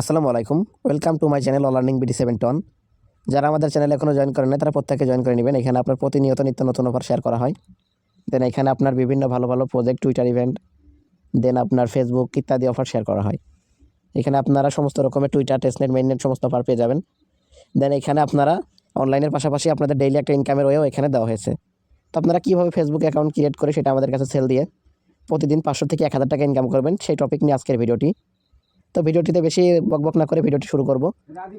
আসসালামু আলাইকুম। Welcome to my channel learning BD seven ton যারা আমাদের চ্যানেলে এখনও জয়েন করেন না তারা প্রত্যেকে জয়েন করে নেবেন। এখানে আপনার প্রতিনিয়ত নিত্য নতুন অফার শেয়ার করা হয়। দেন এখানে আপনার বিভিন্ন ভালো ভালো প্রজেক্ট টুইটার ইভেন্ট দেন আপনার ফেসবুক ইত্যাদি অফার শেয়ার করা হয়। এখানে আপনারা সমস্ত রকমের টুইটার টেস্টনেট মেইননেট সমস্ত অফার পেয়ে যাবেন। দেন এখানে আপনারা অনলাইনের পাশাপাশি আপনাদের ডেইলি একটা ইনকামের ওয়েও এখানে দেওয়া হয়েছে। তো আপনারা কীভাবে ফেসবুক অ্যাকাউন্ট ক্রিয়েট করে সেটা আমাদের কাছে সেল দিয়ে প্রতিদিন পাঁচশো থেকে এক হাজার টাকা ইনকাম করবেন, সেই টপিক নিয়ে আজকের ভিডিওটি তো ভিডিওটিতে বেশি বকবক না করে ভিডিওটি শুরু করব।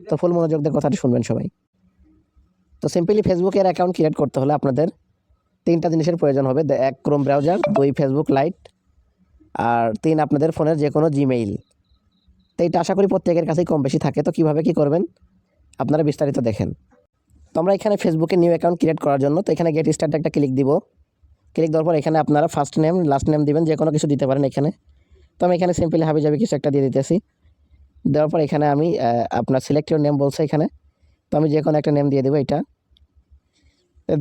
তো ফুল মনোযোগ দিয়ে কথাটি শুনবেন সবাই। তো সিম্পলি ফেসবুকের অ্যাকাউন্ট ক্রিয়েট করতে হলে আপনাদের তিনটা জিনিসের প্রয়োজন হবে। এক ক্রোম ব্রাউজার দুই ফেসবুক লাইট আর তিন আপনাদের ফোনের যে কোনো জিমেইল তো এইটা আশা করি প্রত্যেকের কাছেই কম বেশি থাকে। তো কীভাবে কী করবেন? আপনারা বিস্তারিত দেখেন। তো আমরা এখানে ফেসবুকে নিউ অ্যাকাউন্ট ক্রিয়েট করার জন্য, তো এখানে গেট স্টার্ট একটা ক্লিক দিব। ক্লিক দেওয়ার পর এখানে আপনারা ফার্স্ট নেম লাস্ট নেম দিবেন যে কোনো কিছু দিতে পারেন এখানে। তো আমি এখানে সিম্পলি হাবি যাবি কিছু একটা দিয়ে দিতেছি। দেওয়ার পর এখানে আমি আপনার সিলেক্টিভ নেম বলছে এখানে। তো আমি যে কোনো একটা নেম দিয়ে দেবো এটা।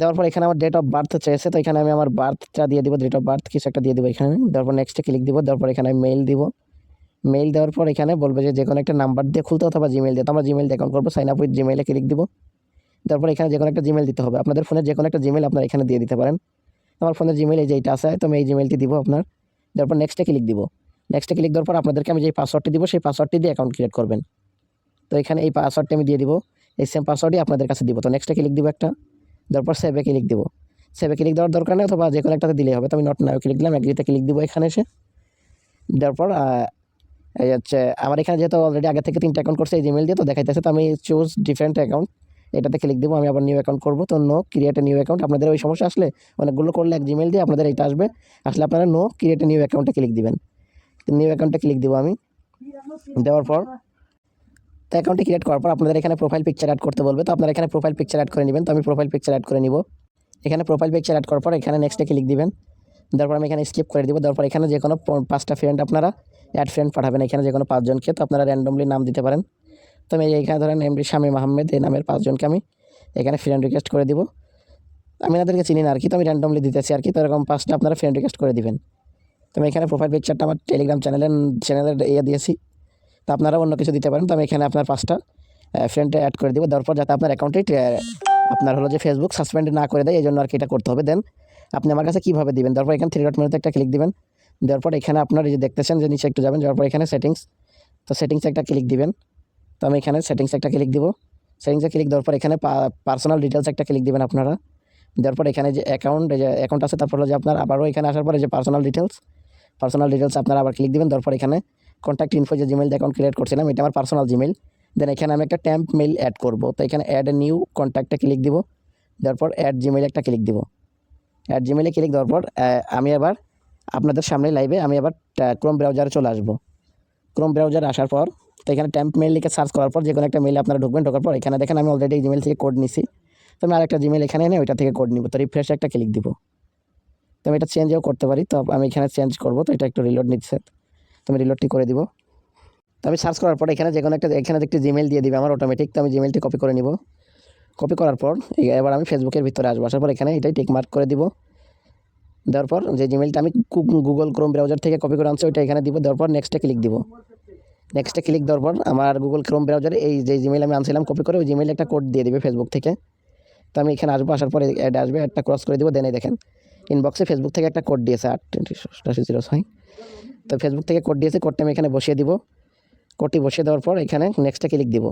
দেওয়ার পর এখানে আমার ডেট অফ বার্থ চেয়েছে তো এখানে আমি আমার বার্থটা দিয়ে দিব ডেট অফ বার্থ কিছু একটা দিয়ে দেবো এখানে। দেওয়ার পর নেক্সটে ক্লিক দিব, দেওয়ার পর এখানে আমি মেইল দিব। মেইল দেওয়ার পর এখানে বলবে যে যে কোনো একটা নাম্বার দিয়ে খুলতে অথবা জিমেল দিয়ে। তো আমরা জিমেল অ্যাকাউন্ট করব সাইন আপ উইথ জিমেলে ক্লিক দিব। তারপর এখানে যে কোনো একটা জিমেল দিতে হবে। আপনাদের ফোনের যে কোনো একটা জিমেল আপনারা এখানে দিয়ে দিতে পারেন। আমার ফোনের জিমেল এই যে এইটা আছে, তো আমি এই জিমেলটি দিব আপনার। তারপর নেক্সটে ক্লিক দিব। নেক্সটে ক্লিক দেওয়ার পর আপনাদেরকে আমি যে পাসওয়ার্ডটি দিব, সেই পাসওয়ার্ডটি দিয়ে অ্যাকাউন্ট ক্রিয়েট করবেন। তো এখানে এই পাসওয়ার্ডটি আমি দিয়ে দিব, এই সেম পাসওয়ার্ডই আপনাদের কাছে দিব। তো নেক্সটে ক্লিক দিব একটা তারপর সেভে ক্লিক দিব। সেভে ক্লিক দেওয়ার দরকার নেই অথবা যে কোনো একটাতে দিলেই হবে। তো আমি নট নাও ক্লিক দিলাম এগ্রিতে ক্লিক দিব এখানে এসে। দেওয়ার পর এই হচ্ছে আমার এখানে যেহেতু অলরেডি আগে থেকে তিনটা অ্যাকাউন্ট করছে, এই জিমেল দিয়ে তো দেখাইতেছে, তো আমি চুজ ডিফারেন্ট অ্যাকাউন্ট এটাতে ক্লিক দেবো, আমি আবার নিউ অ্যাকাউন্ট করব। তো নো ক্রিয়েট নিউ অ্যাকাউন্ট আপনাদের ওই সমস্যা আসলে অনেকগুলো করলে এক জিমেল দিয়ে আপনাদের এটা আসবে। আসলে আপনারা নো ক্রিয়েট নিউ অ্যাকাউন্টে ক্লিক দিবেন। নিউ অ্যাকাউন্টে ক্লিক দেবো আমি। দেওয়ার পর, তো অ্যাকাউন্টে ক্রিয়েট করার পর আপনাদের এখানে প্রোফাইল পিকচার অ্যাড করতে বলবে। তো আপনারা এখানে প্রোফাইল পিকচার অ্যাড করে নেবেন। তো আমি প্রোফাইল পিকচার অ্যাড করে নিব। এখানে প্রোফাইল পিকচার অ্যাড করার পর এখানে নেক্সটে ক্লিক দিবেন। তারপর আমি এখানে স্কিপ করে দিব। তারপর এখানে যে কোনো পাঁচটা ফ্রেন্ড আপনারা অ্যাড ফ্রেন্ড পাঠাবেন এখানে যে কোনো পাঁচজনকে। তো আপনারা র্যান্ডমলি নাম দিতে পারেন। তো আমি এখানে ধরেন এমডি শামীম আহমেদ এই নামের পাঁচজনকে আমি এখানে ফ্রেন্ড রিকোয়েস্ট করে দিব। আমি এনাদেরকে চিনি না আর কি, তো আমি র্যান্ডমলি দিতেছি আর কি। তো এরকম পাঁচটা আপনারা ফ্রেন্ড রিকোয়েস্ট করে দিবেন। তো আমি এখানে প্রোফাইল পিকচারটা আমার টেলিগ্রাম চ্যানেলের চ্যানেলের ইয়ে দিয়েছি। তো আপনারা অন্য কিছু দিতে পারেন। তো আমি এখানে আপনার পাঁচটা ফ্রেন্ডে অ্যাড করে দিব। তারপর যাতে আপনার অ্যাকাউন্টে আপনার হলো যে ফেসবুক সাসপেন্ড না করে দেয় এই জন্য আর কি এটা করতে হবে। দেন আপনি আমার কাছে কীভাবে দিবেন? তারপর এখানে থ্রি ডট মেনুতে একটা ক্লিক দিবেন। দেওয়ার পর এখানে আপনার এই যে দেখতেছেন যে নিচে একটু যাবেন। যাওয়ার পর এখানে সেটিংস তো সেটিংসে একটা ক্লিক দিবেন। তো আমি এখানে সেটিংসে একটা ক্লিক দিব। সেটিংসে ক্লিক দেওয়ার পর এখানে পার্সোনাল ডিটেলস একটা ক্লিক দিবেন আপনারা। দেওয়ার পর এখানে যে অ্যাকাউন্ট যে অ্যাকাউন্ট আছে, তারপর হলো যে আপনার আবারও এখানে আসার পরে যে পার্সোনাল ডিটেলস পার্সোনাল ডিটেলস আপনারা আবার ক্লিক দিবেন, তারপর এখানে কন্ট্যাক্ট ইনফো যে জিমেল অ্যাকাউন্ট ক্রিয়েট করছিলাম, এটা আমার পার্সোনাল জিমেল দেন এখানে আমি একটা ট্যাম্প মেল অ্যাড করব। তো এখানে অ্যাড এ নিউ কন্ট্যাক্টে ক্লিক দিব দেওয়ার পর অ্যাড জিমেল একটা ক্লিক দিব। অ্যাড জিমেলে ক্লিক দেওয়ার পর আমি আবার আপনাদের সামনে লাইভে আমি আবার ক্রোম ব্রাউজারে চলে আসব। ক্রোম ব্রাউজারে আসার পর, তো এখানে ট্যাম্প মেল লিখে সার্চ করার পর যে কোনো একটা মেলে আপনারা ঢুকবেন, ঢোকার পর এখানে দেখেন আমি অলরেডি জিমেল থেকে কোড নিছি। তো আমি আরেকটা জিমেল এখানে এনে ওইটা থেকে কোড নিব। তো রিফ্রেশ একটা ক্লিক দিব। তো আমি এটা চেঞ্জও করতে পারি। তো আমি এখানে চেঞ্জ করব, তো এটা একটু রিলোড নিচ্ছে। তো আমি রিলোডটি করে দিব। তো আমি সার্চ করার পর এখানে যে কোনো একটা, এখানে একটি জিমেল দিয়ে দিবে আমার অটোমেটিক তো আমি জিমেলটি কপি করে নিব। কপি করার পর এবার আমি ফেসবুকের ভিতরে আসব। আসার পর এখানে এটাই টিক মার্ক করে দিব। দেওয়ার পর যে জিমেলটা আমি গুগল ক্রোম ব্রাউজার থেকে কপি করে আনছি, ওইটা এখানে দিব। দেওয়ার পর নেক্সটে ক্লিক দিব। নেক্সটে ক্লিক দেওয়ার পর আমার গুগল ক্রোম ব্রাউজারে এই যে জিমেল আমি আনছিলাম কপি করে ওই জিমেলে একটা কোড দিয়ে দিবে ফেসবুক থেকে। তো আমি এখানে আসব, আসার পরে অ্যাড আসবে, একটা ক্রস করে দিব দেনে দেখেন। ইনবক্সে ফেসবুক থেকে একটা কোড দিয়েছে আট অষ্টাশি জিরো, ছয়। তো ফেসবুক থেকে কোড দিয়েছে কোডটা আমি এখানে বসিয়ে দিব। কোডটি বসিয়ে দেওয়ার পর এখানে নেক্সটে ক্লিক দিব।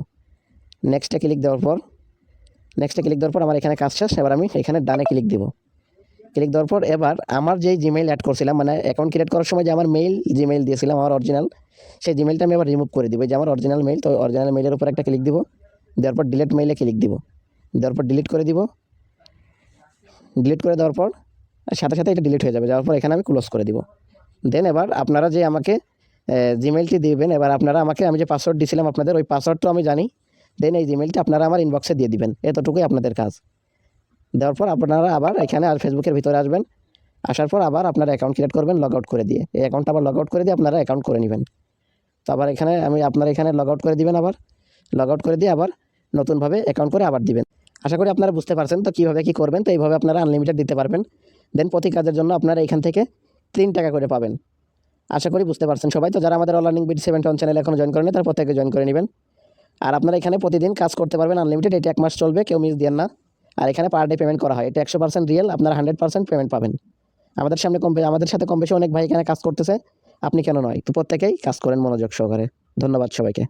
নেক্সটে ক্লিক দেওয়ার পর নেক্সটে ক্লিক দেওয়ার পর আমার এখানে কাজ শেষ, এবার আমি এখানে ডানে ক্লিক দিব। ক্লিক দেওয়ার পর এবার আমার যেই জিমেইল অ্যাড করছিলাম মানে অ্যাকাউন্ট ক্রিয়েট করার সময় যে আমার মেইল জিমেইল দিয়েছিলাম, আমার অরিজিনাল সেই জিমেইলটা আমি আবার রিমুভ করে দিব। যে আমার অরিজিনাল মেইল তো অরিজিনাল মেইলের উপর একটা ক্লিক দিব। দেওয়ার পর ডিলিট মেইলে ক্লিক দিব। দেওয়ার পর ডিলিট করে দিব। ডিলিট করে দেওয়ার পর সাথে সাথে এটা ডিলিট হয়ে যাবে, যাওয়ার পর এখানে আমি ক্লোজ করে দিব। দেন এবার আপনারা যে আমাকে জিমেলটি দিবেন, এবার আপনারা আমাকে, আমি যে পাসওয়ার্ড দিয়েছিলাম আপনাদের, ওই পাসওয়ার্ডটা আমি জানি। দেন এই জিমেলটি আপনারা আমার ইনবক্সে দিয়ে দিবেন, এতটুকুই আপনাদের কাজ। দেওয়ার পর আপনারা আবার এখানে আর ফেসবুকের ভিতরে আসবেন। আসার পর আবার আপনারা অ্যাকাউন্ট ক্রিয়েট করবেন লগ আউট করে দিয়ে। এই অ্যাকাউন্টটা আবার লগ আউট করে দিয়ে আপনারা অ্যাকাউন্ট করে নেবেন। তো আবার এখানে আমি, আপনারা এখানে লগ আউট করে দিবেন আবার। লগ আউট করে দিয়ে আবার নতুনভাবে অ্যাকাউন্ট করে আবার দিবেন। আশা করি আপনারা বুঝতে পারছেন তো কীভাবে কী করবেন, তো এইভাবে আপনারা আনলিমিটেড দিতে পারবেন। দেন প্রতি কাজের জন্য আপনারা এখান থেকে তিন টাকা করে পাবেন। আশা করি বুঝতে পারছেন সবাই। তো যারা আমাদের online BD seven ton channel এখনও জয়েন করেনি তারা প্রত্যেকে জয়েন করে নেবেন। আর আপনারা এখানে প্রতিদিন কাজ করতে পারবেন আনলিমিটেড এটা এক মাস চলবে, কেউ মিস দেন না। আর এখানে পার ডে পেমেন্ট করা হয়, এটা একশো পার্সেন্ট রিয়েল আপনারা হান্ড্রেড পার্সেন্ট পেমেন্ট পাবেন। আমাদের সামনে কম, আমাদের সাথে কম বেশি অনেক ভাই এখানে কাজ করতেছে, আপনি কেন নয়? তো প্রত্যেকেই কাজ করেন মনোযোগ সহকারে। ধন্যবাদ সবাইকে।